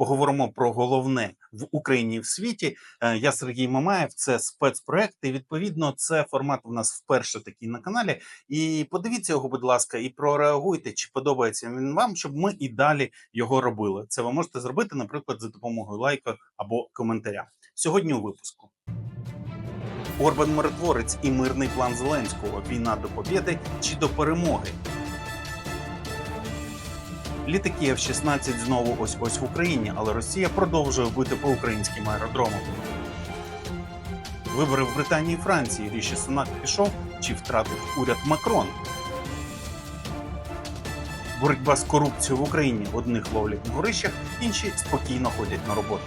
Поговоримо про головне в Україні і в світі. Е, Я Сергій Мамаєв. Це спецпроект. І відповідно, це формат у нас вперше такий на каналі. І подивіться його, будь ласка, і прореагуйте, чи подобається він вам, щоб ми і далі його робили. Це ви можете зробити, наприклад, за допомогою лайка або коментаря. Сьогодні у випуску. Орбан миротворець і мирний план Зеленського. Війна до побєди чи до перемоги. Літаки F-16 знову ось ось в Україні, але Росія продовжує бити по українським аеродромам. Вибори в Британії і Франції. Ріші Сунак пішов чи втратив уряд Макрон. Боротьба з корупцією в Україні. Одних ловлять на горищах, інші спокійно ходять на роботу.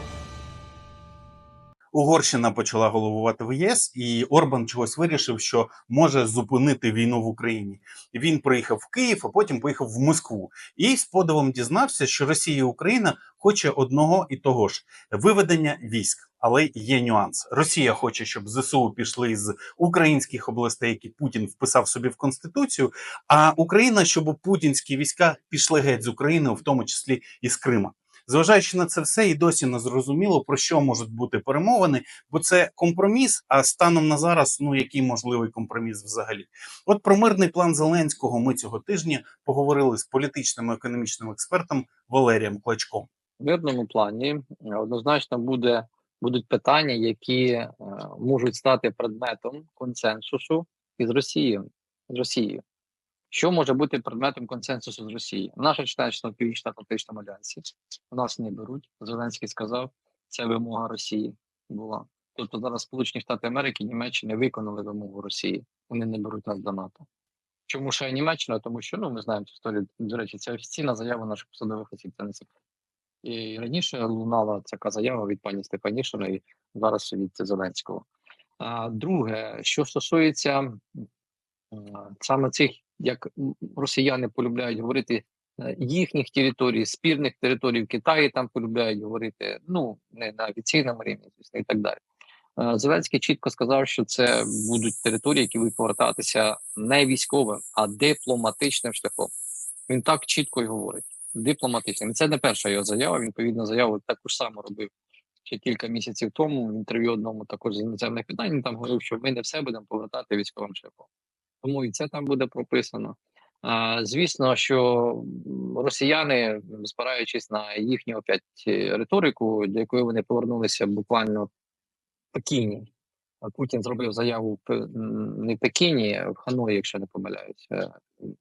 Угорщина почала головувати в ЄС, і Орбан чогось вирішив, що може зупинити війну в Україні. Він приїхав в Київ, а потім поїхав в Москву. І з подивом дізнався, що Росія і Україна хоче одного і того ж виведення військ. Але є нюанс. Росія хоче, щоб ЗСУ пішли з українських областей, які Путін вписав собі в конституцію. А Україна, щоб путінські війська пішли геть з України, в тому числі і з Крима. Зважаючи на це все, і досі не зрозуміло про що можуть бути перемовини, бо це компроміс. А станом на зараз, ну який можливий компроміс взагалі? От про мирний план Зеленського ми цього тижня поговорили з політичним і економічним експертом Валерієм Клачком. Мирному плані е, однозначно буде, будуть питання, які е, можуть стати предметом консенсусу із Росією. З Росією. Що може бути предметом консенсусу з Росією? Наша членство в Північно-Атлантичному альянсі нас не беруть. Зеленський сказав, це вимога Росії була. Тобто зараз Сполучені Штати Америки і Німеччина виконали вимогу Росії. Вони не беруть нас до НАТО. Чому ще Німеччина? Тому що ну ми знаємо цю історію. До речі, це офіційна заява наших посадових осіб. Це не секрет. І раніше лунала така заява від пані Степанішиної, зараз від Зеленського. А друге, що стосується саме цих, як росіяни полюбляють говорити, е, їхніх територій, спірних територій в Китаї там полюбляють говорити, ну не на офіційному рівні, звісно, і так далі. Е, Зеленський чітко сказав, що це будуть території, які будуть повертатися не військовим, а дипломатичним шляхом. Він так чітко і говорить дипломатичним. Це не перша його заява. Він відповідно заяву також само робив ще кілька місяців тому. В інтерв'ю одному також з іноземних питань він там говорив, що ми не все будемо повертати військовим шляхом. Тому і це там буде прописано. Звісно, що росіяни, спираючись на їхню опять е, риторику, до якої вони повернулися буквально в Пекіні. Путін зробив заяву не в Пекіні, в Ханої, якщо не помиляюсь. Е,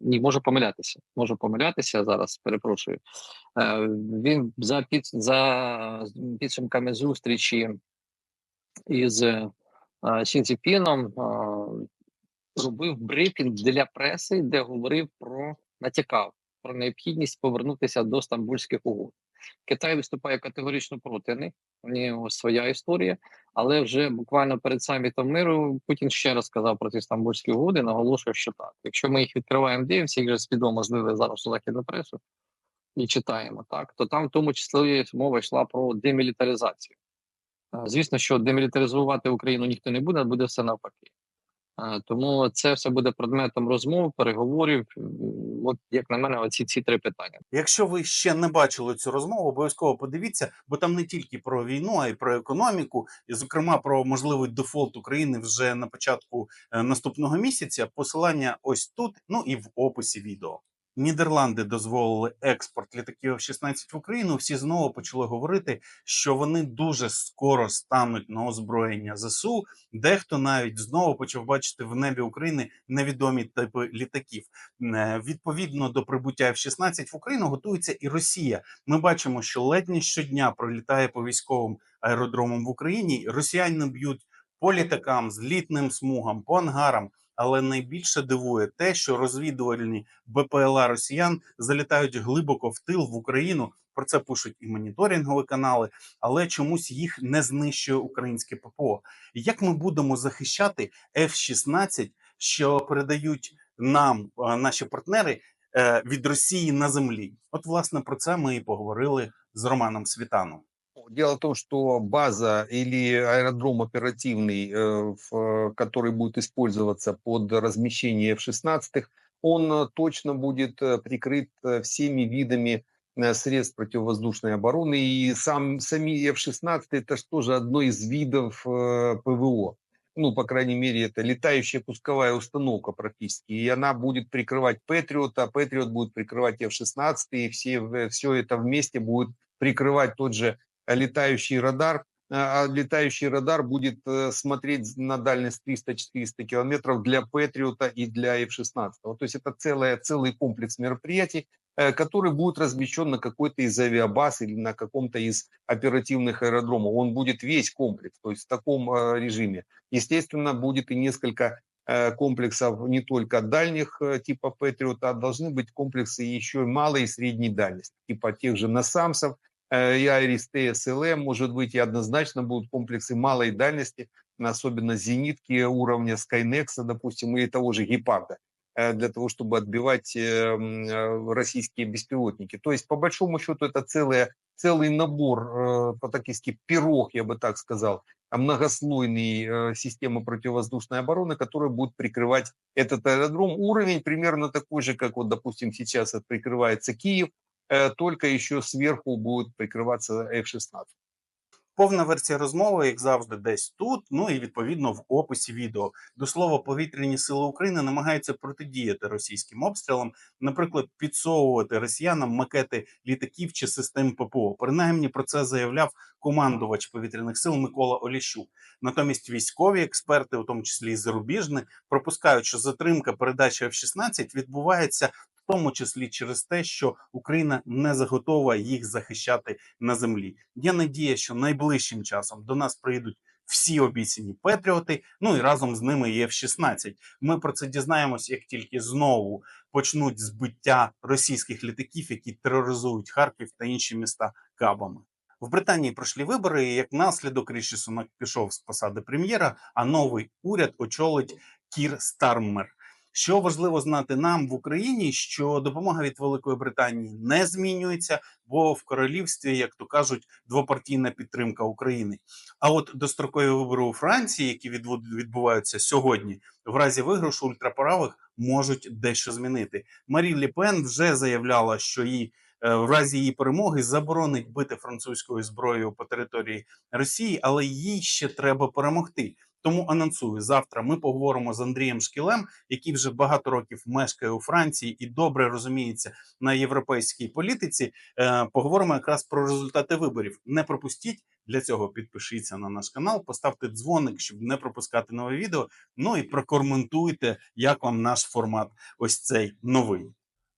Ні, можу помилятися. Можу помилятися зараз. Перепрошую. Е, Він за під за підсумками зустрічі із Сі Цзіпіном е, робив брифінг для преси, де говорив про натякав про необхідність повернутися до стамбульських угод. Китай виступає категорично проти них. У нього своя історія, але вже буквально перед самітом миру Путін ще раз сказав про ці стамбульські угоди. Наголошує, що так. Якщо ми їх відкриваємо, дивимося, їх вже свідомо злили зараз у західну пресу і читаємо, так то там в тому числі мова йшла про демілітаризацію. Е, Звісно, що демілітаризувати Україну ніхто не буде, буде все навпаки. Е, Тому це все буде предметом розмов, переговорів. От як на мене, оці ці три питання. Якщо ви ще не бачили цю розмову, обов'язково подивіться, бо там не тільки про війну, а й про економіку, і зокрема про можливий дефолт України вже на початку е, наступного місяця. Посилання ось тут, ну і в описі відео. Нідерланди дозволили експорт літаків F-16 в Україну. Всі знову почали говорити, що вони дуже скоро стануть на озброєння ЗСУ. Дехто навіть знову почав бачити в небі України невідомі типи літаків. Е, Відповідно до прибуття F-16 в Україну готується і Росія. Ми бачимо, що ледь не щодня пролітає по військовим аеродромам в Україні. Росіяни б'ють по літакам, злітним смугам, по ангарам. Але найбільше дивує те, що розвідувальні БПЛА росіян залітають глибоко в тил в Україну. Про це пишуть і моніторингові канали, але чомусь їх не знищує українське ППО. Як ми будемо захищати F-16, що передають нам е, наші партнери е, від Росії на землі? От власне про це ми і поговорили з Романом Світаном. Дело в том, что база или аэродром оперативный, э, э, который будет использоваться под размещение F-16, он э, точно будет прикрыт всеми видами средств противовоздушной обороны. И сам, сами F-16 это же тоже одно из видов ПВО. Ну, по крайней мере, это летающая пусковая установка практически. И она будет прикрывать Патриот, а Патриот будет прикрывать F-16, и все, все это вместе будет прикрывать тот же летающий радар, а летающий радар будет э, смотреть на дальность 300-400 километров для Патриота и для F-16. То есть это целая, целый комплекс мероприятий, э, который будет размещен на какой-то из авиабаз или на каком-то из оперативных аэродромов. Он будет весь комплекс, то есть в таком э, режиме. Естественно, будет и несколько комплексов не только дальних типа Патриота, а должны быть комплексы еще и малой и средней дальности, типа тех же Насамсов, и Айрис ТСЛМ, может быть, и однозначно будут комплексы малой дальности, особенно зенитки уровня Skynex, допустим, или того же Гепарда, для того, чтобы отбивать российские беспилотники. То есть, по большому счету, это целое, целый набор, по-такиски пирог, я бы так сказал, многослойной системы противовоздушной обороны, которая будет прикрывать этот аэродром. Уровень примерно такой же, как вот, допустим, сейчас прикрывается Киев, только еще сверху будет прикриватися F-16. Повна версія розмови, як завжди, десь тут. Ну і відповідно в описі відео. До слова, повітряні сили України намагаються протидіяти російським обстрілам, наприклад, підсовувати росіянам макети літаків чи систем ППО. Принаймні про це заявляв командувач повітряних сил Микола Оліщук. Натомість військові експерти, у тому числі і зарубіжні, пропускають, що затримка передачі F-16 відбувається в тому числі через те, що Україна не заготова їх захищати на землі. Є надія, що найближчим часом до нас прийдуть. Всі обіцяні Петріоти, ну і разом з ними є F-16. Ми про це дізнаємось, як тільки знову почнуть збиття російських літаків, які тероризують Харків та інші міста кабами. В Британії пройшли вибори. і Як наслідок Ріші Сунак пішов з посади прем'єра, а новий уряд очолить Кір Стармер. Що важливо знати нам в Україні, що допомога від Великої Британії не змінюється, бо в королівстві, як то кажуть, двопартійна підтримка України. А от дострокові вибори у Франції, які відбуваються сьогодні, в разі виграшу ультраправих можуть дещо змінити. Марі Лі Пен вже заявляла, що її е, в разі її перемоги заборонить бити французькою зброєю по території Росії, але їй ще треба перемогти. Тому анонсую завтра. Ми поговоримо з Андрієм Шкілем, який вже багато років мешкає у Франції і добре розуміється на європейській політиці. Е, поговоримо якраз про результати виборів. Не пропустіть для цього. Підпишіться на наш канал, поставте дзвоник, щоб не пропускати нове відео. Ну і прокоментуйте, як вам наш формат. Ось цей новий.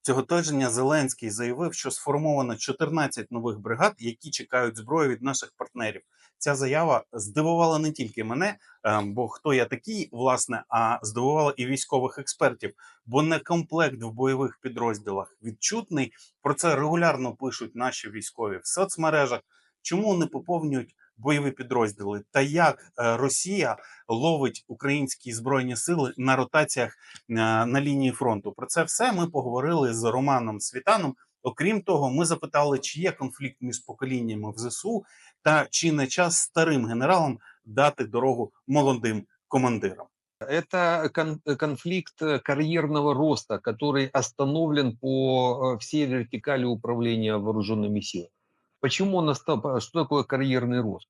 Цього тижня Зеленський заявив, що сформовано 14 нових бригад, які чекають зброю від наших партнерів. Ця заява здивувала не тільки мене, бо хто я такий, власне, а здивувала і військових експертів. Бо не комплект в бойових підрозділах відчутний. Про це регулярно пишуть наші військові в соцмережах. Чому не поповнюють бойові підрозділи? Та як Росія ловить українські збройні сили на ротаціях на лінії фронту? Про це все ми поговорили з Романом Світаном. Окрім того, ми запитали, чи є конфлікт між поколіннями в ЗСУ, та чи не час старим генералам дати дорогу молодим командирам. Это кон- конфликт карьерного роста, который остановлен по всей вертикали управления вооруженными силами. Почему он остал? Что такое карьерный рост?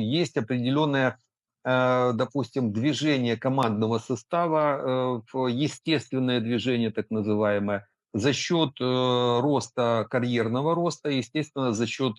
Есть определенное, допустим, движение командного состава, естественное движение, так называемое, за счет роста карьерного роста, естественно, за счет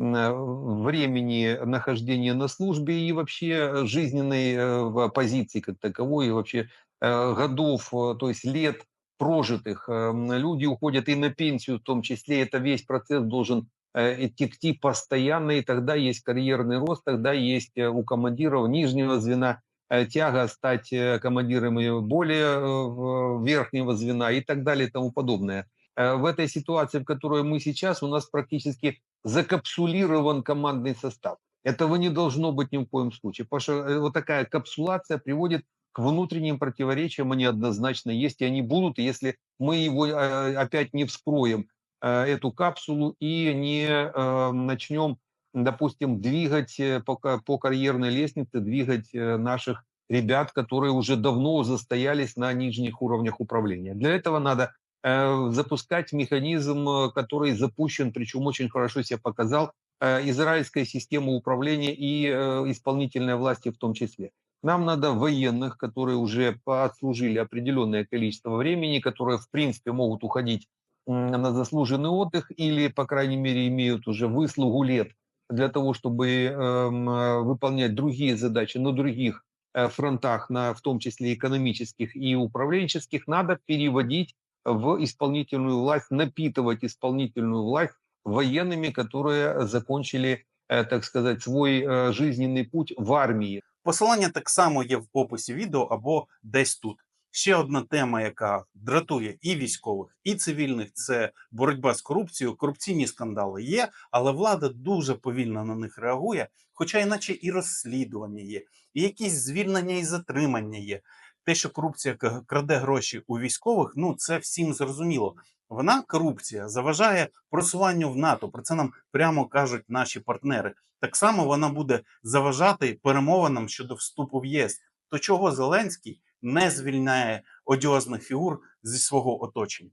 времени нахождения на службе и вообще жизненной позиции как таковой, и вообще годов, то есть лет прожитых. Люди уходят и на пенсию в том числе. Это весь процесс должен текти постоянно, и тогда есть карьерный рост, тогда есть у командиров нижнего звена тяга стать командирами более верхнего звена и так далее и тому подобное. В этой ситуации, в которой мы сейчас, у нас практически закапсулирован командный состав. Этого не должно быть ни в коем случае, потому что вот такая капсуляция приводит к внутренним противоречиям, они однозначно есть, и они будут, если мы его опять не вскроем, эту капсулу, и не начнем, допустим, двигать по, по карьерной лестнице, двигать наших ребят, которые уже давно застоялись на нижних уровнях управления. Для этого надо э, запускать механизм, э, который запущен, причем очень хорошо себя показал, э, израильская система управления и э, исполнительной власти в том числе. Нам надо военных, которые уже отслужили определенное количество времени, которые, в принципе, могут уходить на заслуженный отдых или, по крайней мере, имеют уже выслугу лет для того, чтобы эм, э, выполнять другие задачи на других э, фронтах, на, в том числе экономических и управленческих, надо переводить в исполнительную власть, напитывать исполнительную власть военными, которые закончили, э, так сказать, свой э, жизненный путь в армии. Посилання так само є в описі відео або десь тут. Ще одна тема, яка дратує і військових, і цивільних, це боротьба з корупцією. Корупційні скандали є, але влада дуже повільно на них реагує. Хоча, іначе і розслідування є, і якісь звільнення і затримання є. Те, що корупція краде гроші у військових, ну це всім зрозуміло. Вона корупція заважає просуванню в НАТО. Про це нам прямо кажуть наші партнери. Так само вона буде заважати перемовинам щодо вступу в ЄС. То чого Зеленський не звільняє одіозних фігур зі свого оточення?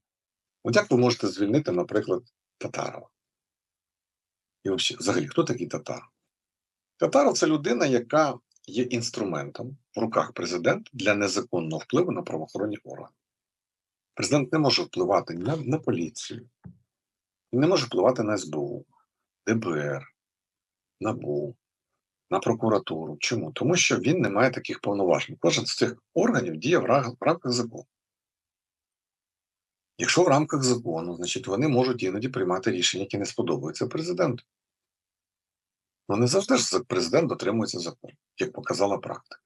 От як ви можете звільнити, наприклад, Татарова? І взагалі, хто такий Татаров? Татаров це людина, яка є інструментом в руках президента для незаконного впливу на правоохоронні органи. Президент не може впливати на, на поліцію, не може впливати на СБУ, ДБР, НАБУ, на прокуратуру. Чому? Тому що він не має таких повноважень. Кожен з цих органів діє в рамках закону. Якщо в рамках закону, значить вони можуть іноді приймати рішення, які не сподобаються президенту. Ну не завжди ж президент дотримується закону, як показала практика.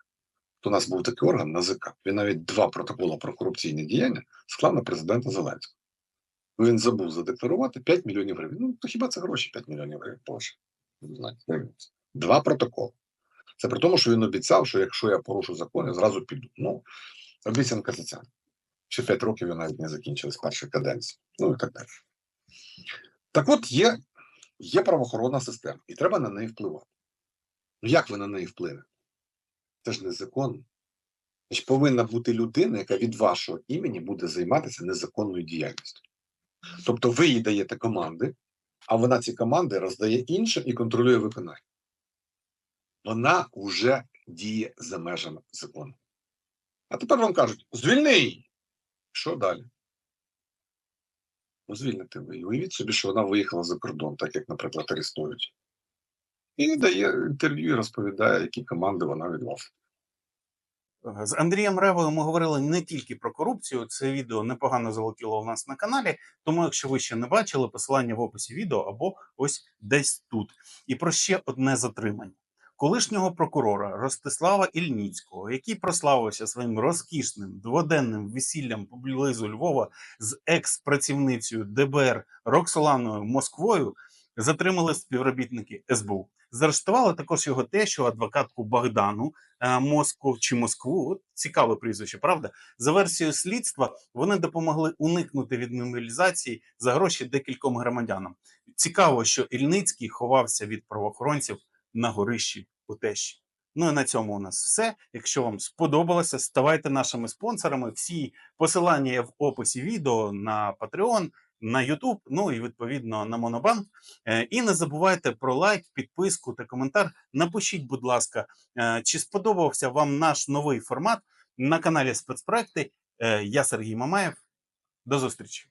То у нас був такий орган НАЗК. Він навіть два протоколи про корупційні діяння склав на президента Зеленського. Він забув задекларувати 5 мільйонів гривень. Ну, то хіба це гроші 5 мільйонів гривень? Боже. Два протоколи. Це при тому, що він обіцяв, що якщо я порушу закон, я зразу піду. Ну, обіцянка ця. Ще 5 років він навіть не закінчилась першої каденції. Ну і так далі. Так от є, є правоохоронна система, і треба на неї впливати. Ну як ви на неї впливете? Це ж незаконно. Значить, повинна бути людина, яка від вашого імені буде займатися незаконною діяльністю. Тобто ви їй даєте команди, а вона ці команди роздає іншим і контролює виконання. Вона вже діє за межами закону. А тепер вам кажуть: звільни її. Що далі? Звільните ви. її. Уявіть собі, що вона виїхала за кордон, так як, наприклад, Арестович. І дає інтерв'ю і розповідає, які команди вона від вас. З Андрієм Ревою ми говорили не тільки про корупцію. Це відео непогано залетіло у нас на каналі. Тому, якщо ви ще не бачили, посилання в описі відео або ось десь тут. І про ще одне затримання. Колишнього прокурора Ростислава Ільніцького, який прославився своїм розкішним дводенним весіллям поблизу Львова з екс-працівницею ДБР Роксоланою Москвою, затримали співробітники СБУ. Заарештували також його тещу, адвокатку Богдану е, Москву чи Москву. От цікаве прізвище, правда? За версією слідства, вони допомогли уникнути від мобілізації за гроші декільком громадянам. Цікаво, що Ільницький ховався від правоохоронців на горищі у тещі. Ну і на цьому у нас все. Якщо вам сподобалося, ставайте нашими спонсорами. Всі посилання є в описі відео на Patreon, на YouTube, ну і відповідно на Монобанк. Е, І не забувайте про лайк, підписку та коментар. Напишіть, будь ласка, е, чи сподобався вам наш новий формат на каналі спецпроекти. Е, Я Сергій Мамаєв. До зустрічі.